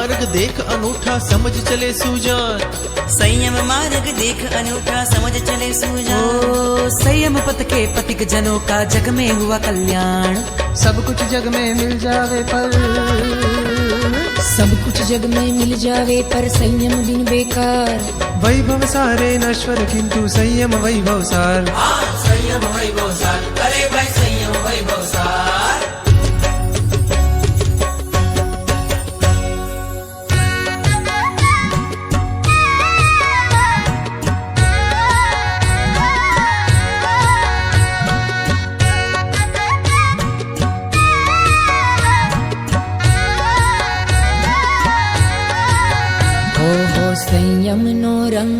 मार्ग देख अनूठा समझ चले सूजान। संयम मार्ग देख अनूठा समझ चले सूझा ओ संयम पथ के पथिक जनों का जग में हुआ कल्याण। सब कुछ जग में मिल जावे पर। सब कुछ जग में मिल जावे पर संयम बिन बेकार। वैभव सारे नश्वर किंतु संयम वैभव सार। संयम वैभव सार। अरे भाई संयम वैभव सार।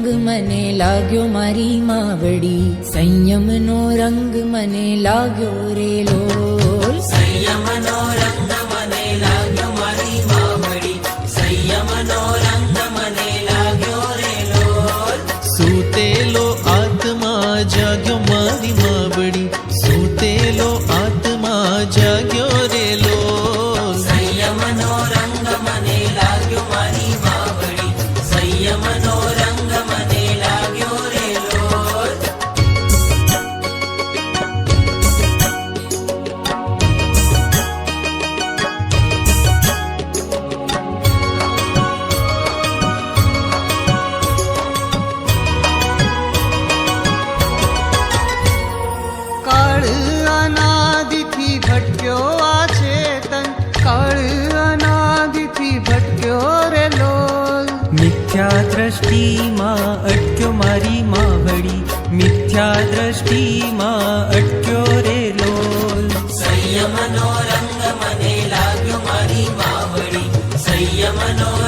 રંગ મને લાગ્યો મારી માવડી સંયમનો રંગ મને લાગ્યો રે લોલ સંયમનો રંગ મને લાગ્યો મારી માવડી સંયમનો રંગ મને લાગ્યો રે લોલ સૂતેલો આત્મા જાગ્યો મારી માવડી मिथ्या दृष्टि मा अटक्यो मारी मा मावळी मिथ्या दृष्टि मा अटको रे लोल संयमनो रंग मने संयमनोरङ्ग मदे ला गुमारी मावळी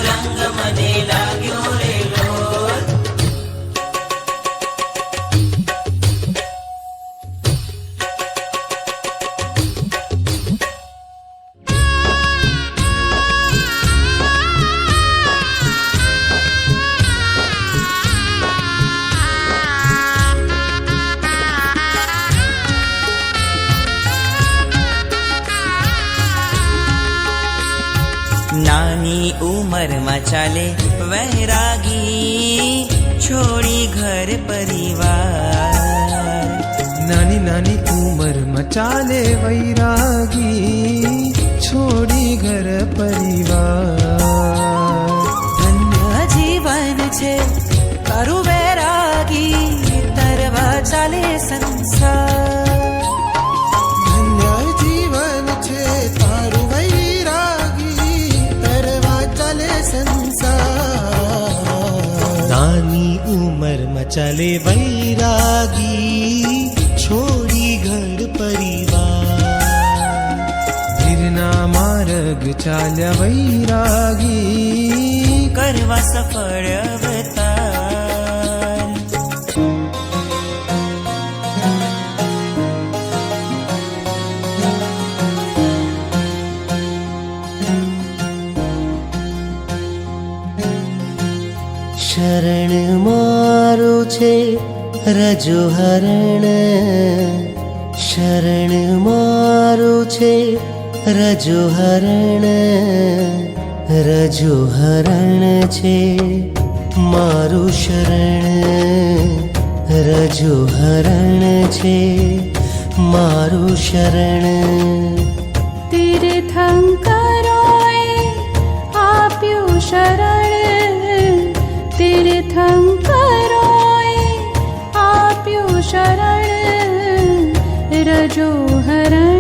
रंग मने ला ઉંમરમાં ચાલે વૈરાગી છોડી ઘર પરિવાર. નાની નાની ઉંમરમાં ચાલે વૈરાગી છોડી ઘર પરિવાર. ધન્ય જીવન છે કરું વૈરાગી તરવા ચાલે સંસાર. म चले बैरागी मार्ग परिवा वैरागी करवा पर शरण मा મારું છે રજો હરણ. શરણ મારું છે રજો હરણ. રજો હરણ છે મારું શરણ. રજો હરણ છે મારું શરણ. તીર્થંકરોએ આપ્યું શરણ. તીર્થંકરોએ शरण रजो हरण।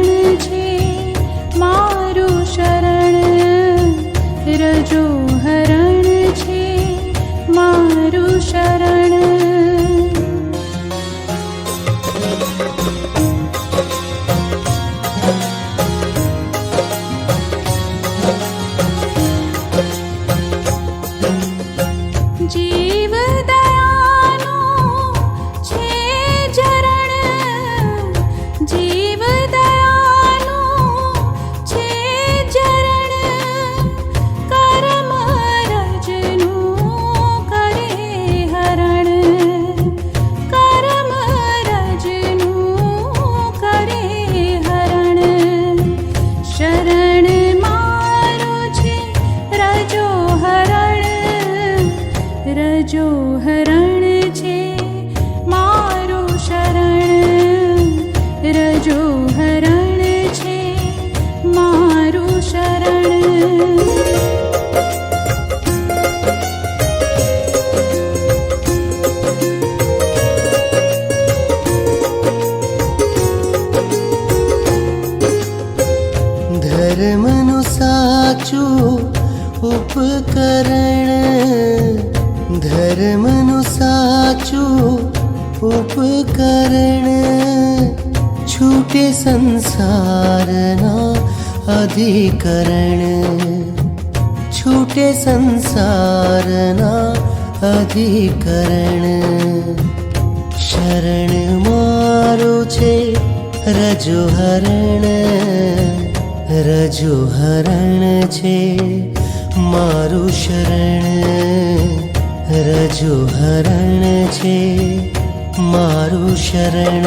जो છૂટે સંસારના અધિકરણ છૂટે સંસારના અધિકરણ શરણ મારું છે રજો હરણ રજો હરણ છે મારું શરણ રજો હરણ છે മാറു ശരണ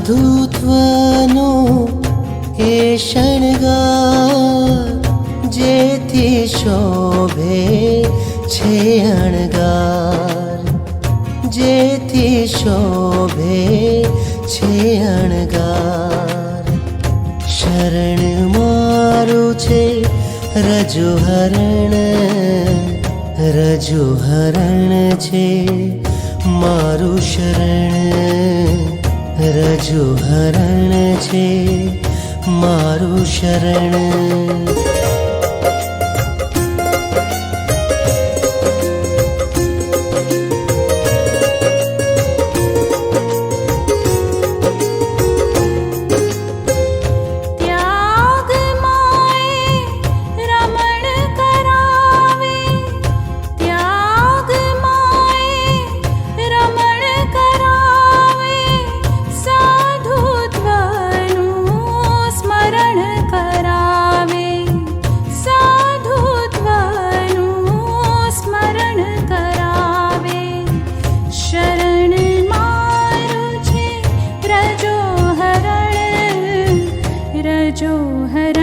સાધુત્વનો એ શણગાર જેથી શોભે છે અણગાર જેથી શોભે છે અણગાર શરણ મારું છે રજો હરણ રજો હરણ છે મારું શરણ રજો હરણ છે મારું શરણ. રજો હરણ